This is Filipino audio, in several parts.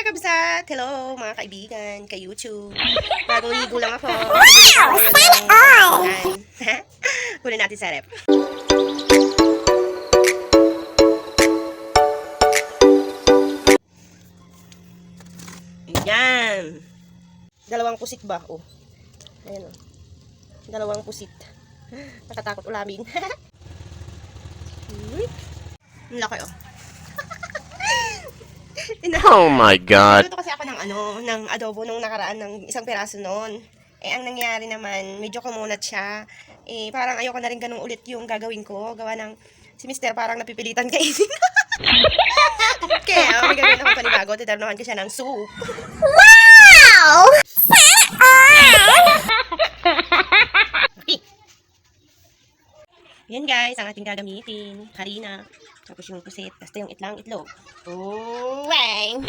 kakabsat! Hello, mga kaibigan, kay YouTube. Bagong ligo lang ako. Wow! Sana all! Kunin natin sa rep. Yan. Dalawang pusit ba? Oh. Ayan oh. Dalawang pusit. Nakatakot ulamin. Ang laki oh. Ina- Oh my god. Nagluto kasi ako ng ano, ng adobo nung nakaraan ng isang piraso noon. Eh, ang nangyari naman, medyo kumunat siya. Eh, parang ayoko na rin ganun ulit yung gagawin ko. Gawa ng, si mister parang napipilitan kainin. Kaya, may gagawin ako panibago. Titarnuhan ko siya ng soup. Wow! Yan guys, ang ating gagamitin. Harina. Tapos yung pusit. Basta yung itlang itlog. Oh, wang!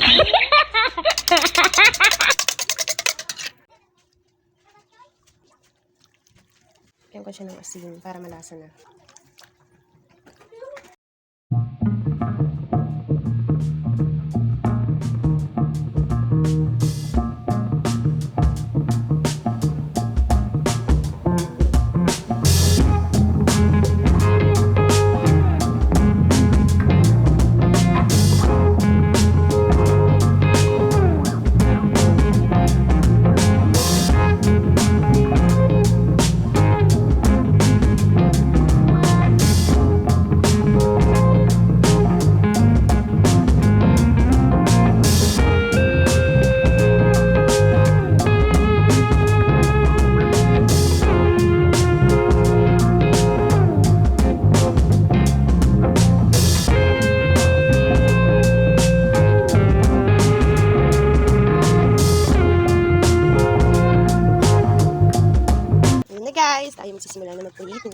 Lagyan ko siya ng asin para malasa na. Guys, tayo magsisimula na magprito.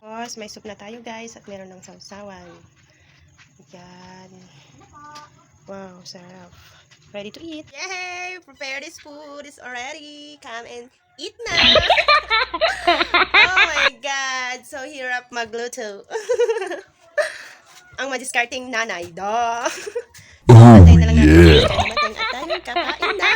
Tapos, may soup na tayo guys at meron ng sausawan. Yan. Wow, sarap. Ready to eat. Yay! Prepare this food. It's already. Come and eat na! oh my God! So hirap magluto. Ang madiscarding nanay. Da! Oh Antay na lang natin. Dumating at tayo kakain na!